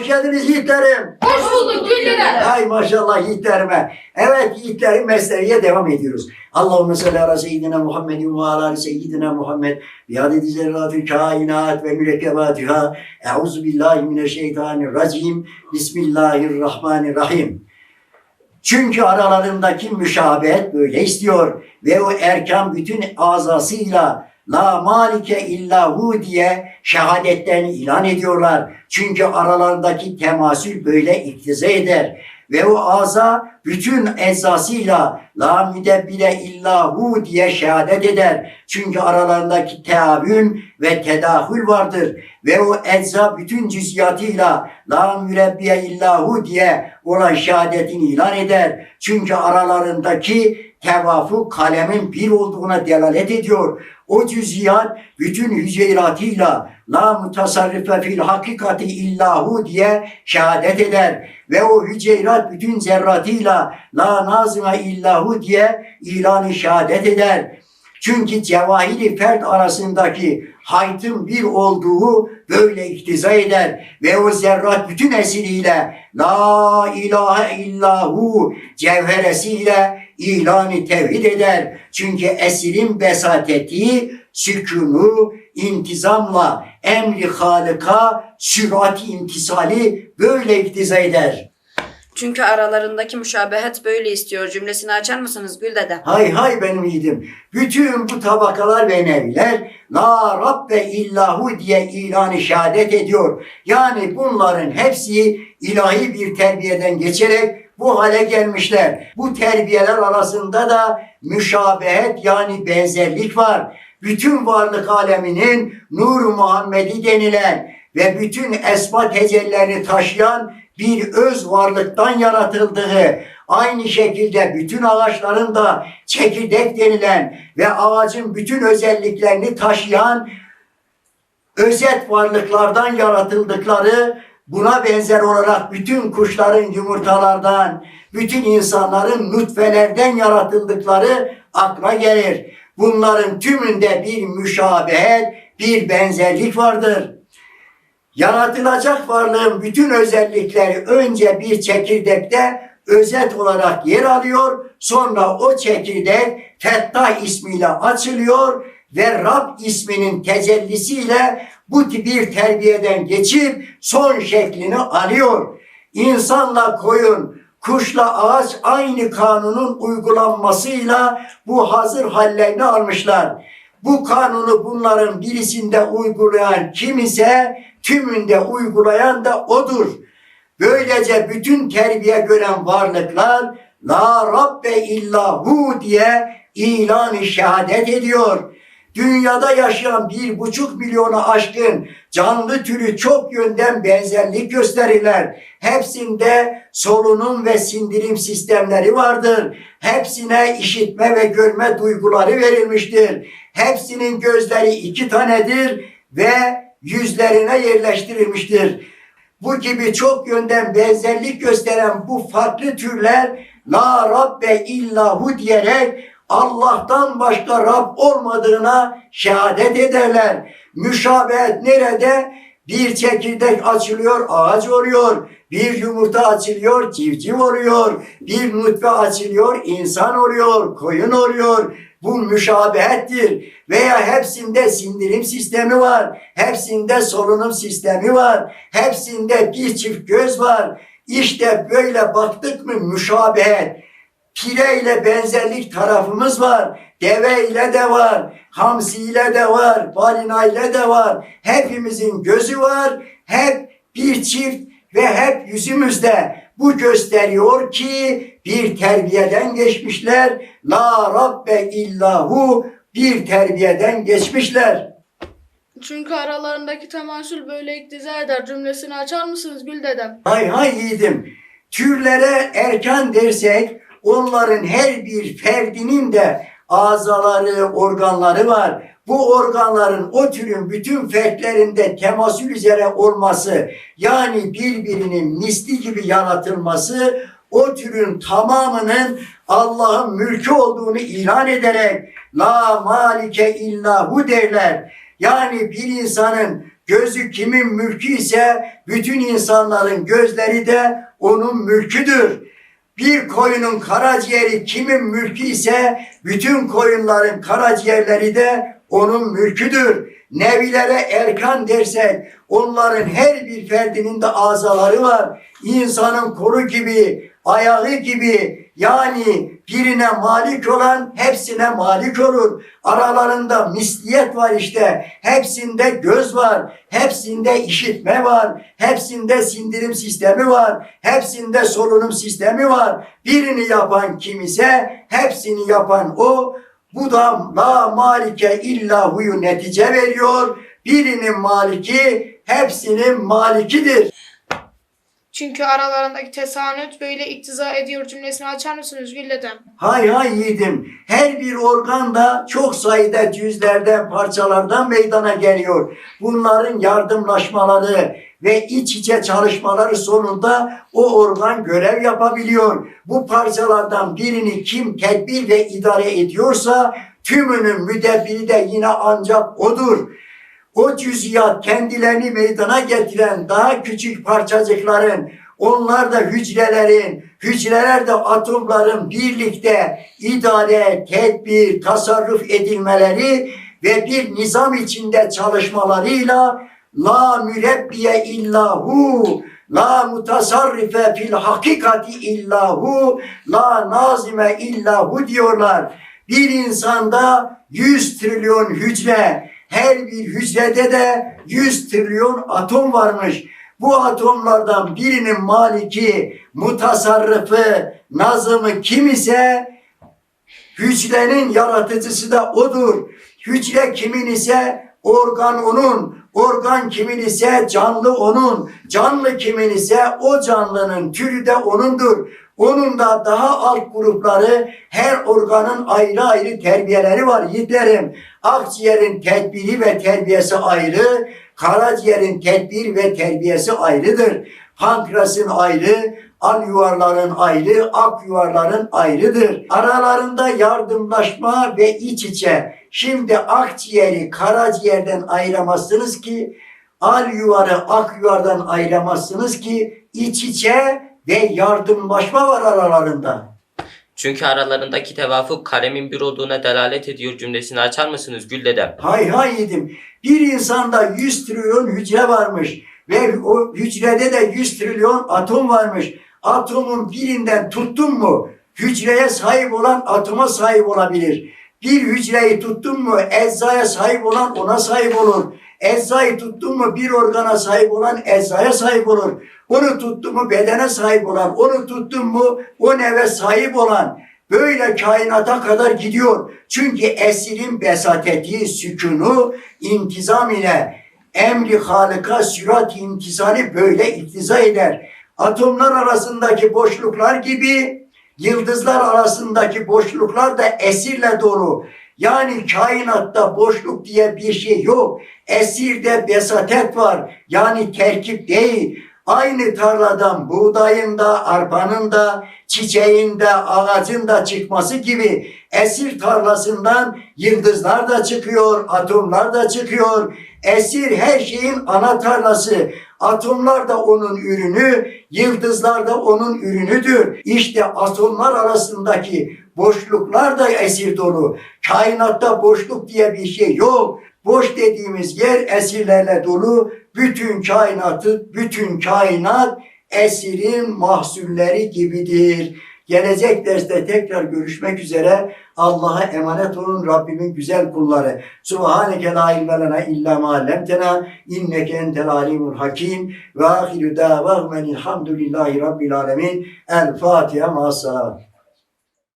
Hoş geldiniz yiğitlerim. Hoş bulduk Güllüler. Ay maşallah yiğitlerime. Evet yiğitlerim mesleğe devam ediyoruz. Allahümme salli ala seyyidina Muhammedin ve ala seyyidina Muhammed. Bi adedi zerratül kainat ve mürekkebatiha. Euzu billahi mineşşeytanirracim. Bismillahirrahmanirrahim. Çünkü aralarındaki müşabehet böyle istiyor ve o erkan bütün azasıyla La malike illa hu diye şehadetten ilan ediyorlar. Çünkü aralarındaki temasül böyle iktiza eder. Ve o aza bütün eczasıyla la müdebbire illa hu diye şehadet eder. Çünkü aralarındaki teavün ve tedahül vardır. Ve o ecza bütün cüziyatıyla la mürebbiye illa hu diye olan şehadetini ilan eder. Çünkü aralarındaki tevafuk kalemin bir olduğuna delalet ediyor. O cüziyat bütün hüceyratıyla la mutasarrife fil hakikati illahu diye şehadet eder. Ve o hüceyrat bütün zerratıyla la nazime illahu diye ilanı şehadet eder. Çünkü cevahiri fert arasındaki haytın bir olduğu böyle iktiza eder. Ve o zerrat bütün esiriyle La ilahe illahu cevheresiyle ilanı tevhid eder. Çünkü esirin besateti, sükunu, intizamla emri halika, sürat imtisali böyle iktiza eder. Çünkü aralarındaki müşabehet böyle istiyor. Cümlesini açar mısınız Gül dede? Hay hay benim yiğidim. Bütün bu tabakalar ve neviler La Rabbe illahu diye ilanı şehadet ediyor. Yani bunların hepsi ilahi bir terbiyeden geçerek bu hale gelmişler. Bu terbiyeler arasında da müşabehet yani benzerlik var. Bütün varlık aleminin Nur Muhammedi denilen ve bütün esma tecellilerini taşıyan bir öz varlıktan yaratıldığı, aynı şekilde bütün ağaçların da çekirdek denilen ve ağacın bütün özelliklerini taşıyan özet varlıklardan yaratıldıkları buna benzer olarak bütün kuşların yumurtalardan, bütün insanların nutfelerden yaratıldıkları akla gelir. Bunların tümünde bir müşabehet, bir benzerlik vardır. Yaratılacak varlığın bütün özellikleri önce bir çekirdekte özet olarak yer alıyor. Sonra o çekirdek Fettah ismiyle açılıyor ve Rab isminin tecellisiyle bu tip bir terbiyeden geçip son şeklini alıyor. İnsanla koyun, kuşla ağaç aynı kanunun uygulanmasıyla bu hazır hallerini almışlar. Bu kanunu bunların birisinde uygulayan kim ise tümünde uygulayan da odur. Böylece bütün terbiye gören varlıklar La Rabbe illa hu diye ilan-ı şehadet ediyor. Dünyada yaşayan bir buçuk milyonu aşkın canlı türü çok yönden benzerlik gösterirler. Hepsinde solunum ve sindirim sistemleri vardır. Hepsine işitme ve görme duyguları verilmiştir. Hepsinin gözleri iki tanedir ve yüzlerine yerleştirilmiştir. Bu gibi çok yönden benzerlik gösteren bu farklı türler La Rabbe illahu diyerek Allah'tan başka Rab olmadığına şehadet ederler. Müşabehet nerede? Bir çekirdek açılıyor, ağaç oluyor. Bir yumurta açılıyor, civciv oluyor. Bir nutfe açılıyor, insan oluyor, koyun oluyor. Bu müşabehettir. Veya hepsinde sindirim sistemi var. Hepsinde solunum sistemi var. Hepsinde bir çift göz var. İşte böyle baktık mı müşabehet. Pire ile benzerlik tarafımız var. Deve ile de var. Hamsi ile de var. Balina ile de var. Hepimizin gözü var. Hep bir çift ve hep yüzümüzde. Bu gösteriyor ki bir terbiyeden geçmişler. La Rabbe illahu bir terbiyeden geçmişler. Çünkü aralarındaki temasül böyle iktiza eder. Cümlesini açar mısınız Gül dedem? Hay hay yiğidim. Türlere erken dersek onların her bir ferdinin de azaları, organları var. Bu organların o türün bütün fertlerinde temasül üzere olması yani birbirinin misli gibi yaratılması o türün tamamının Allah'ın mülkü olduğunu ilan ederek la malike illa hu derler. Yani bir insanın Gözü kimin mülkü ise bütün insanların gözleri de onun mülküdür. Bir koyunun karaciğeri kimin mülkü ise bütün koyunların karaciğerleri de onun mülküdür. Nevilere erkan dersek onların her bir ferdinin de azaları var. İnsanın kolu gibi, ayağı gibi yani birine malik olan hepsine malik olur. Aralarında misliyet var işte. Hepsinde göz var. Hepsinde işitme var. Hepsinde sindirim sistemi var. Hepsinde solunum sistemi var. Birini yapan kim ise hepsini yapan o. Bu da la malike illa huyu netice veriyor. Birinin maliki hepsinin malikidir. Çünkü aralarındaki tesanüt böyle iktiza ediyor cümlesini açar mısınız Gül dedem? Hay hay yiğidim. Her bir organ da çok sayıda cüzlerden, parçalardan meydana geliyor. Bunların yardımlaşmaları ve iç içe çalışmaları sonunda o organ görev yapabiliyor. Bu parçalardan birini kim tedbir ve idare ediyorsa tümünün müdebbiri de yine ancak odur. O cüziyat kendilerini meydana getiren daha küçük parçacıkların, onlar da hücrelerin, hücreler de atomların birlikte idare, tedbir, tasarruf edilmeleri ve bir nizam içinde çalışmalarıyla la mürebbiye illahu la mutasarrife fil hakikati illahu la nazime illahu diyorlar. Bir insanda 100 trilyon hücre, her bir hücrede de 100 trilyon atom varmış. Bu atomlardan birinin maliki, mutasarrıfı, nazımı kim ise hücrenin yaratıcısı da odur. Hücre kimin ise organ onun, organ kimin ise canlı onun, canlı kimin ise o canlının türü de onundur. Onun da daha alt grupları her organın ayrı ayrı terbiyeleri var yiğitlerim. Akciğerin tedbiri ve terbiyesi ayrı, karaciğerin tedbir ve terbiyesi ayrıdır. Pankreasın ayrı, al yuvarların ayrı, ak yuvarların ayrıdır. Aralarında yardımlaşma ve iç içe. Şimdi akciğeri karaciğerden ayıramazsınız ki, al yuvarı ak yuvardan ayıramazsınız ki, iç içe ve yardımlaşma var aralarında. Çünkü aralarındaki tevafuk kalemin bir olduğuna delalet ediyor cümlesini açar mısınız Gül dedem? Hay hay yedim. Bir insanda 100 trilyon hücre varmış ve o hücrede de 100 trilyon atom varmış. Atomun birinden tuttun mu hücreye sahip olan atoma sahip olabilir. Bir hücreyi tuttun mu eczaya sahip olan ona sahip olur. Eczayı tuttun mu bir organa sahip olan eczaya sahip olur. Onu tuttun mu bedene sahip olan, onu tuttun mu o neve sahip olan. Böyle kainata kadar gidiyor. Çünkü esirin besateti, sükunu, intizam ile emri halika sürat imtisali böyle iktiza eder. Atomlar arasındaki boşluklar gibi yıldızlar arasındaki boşluklar da esirle dolu. Yani kainatta boşluk diye bir şey yok. Esirde besatet var. Yani terkip değil. Aynı tarladan buğdayın da, arpanın da, çiçeğin de, ağacın da çıkması gibi esir tarlasından yıldızlar da çıkıyor, atomlar da çıkıyor. Esir her şeyin ana tarlası. Atomlar da onun ürünü, yıldızlar da onun ürünüdür. İşte atomlar arasındaki boşluklar da esir dolu. Kainatta boşluk diye bir şey yok. Boş dediğimiz yer esirlerle dolu. Bütün kainatı, bütün kainat esirin mahsulleri gibidir. Gelecek derste tekrar görüşmek üzere. Allah'a emanet olun Rabbimin güzel kulları. Subhaneke la ilme lena illa ma inneke entel alimul hakim ve ahiru davahum enilhamdülillahi rabbil alemin. El Fatiha salavat.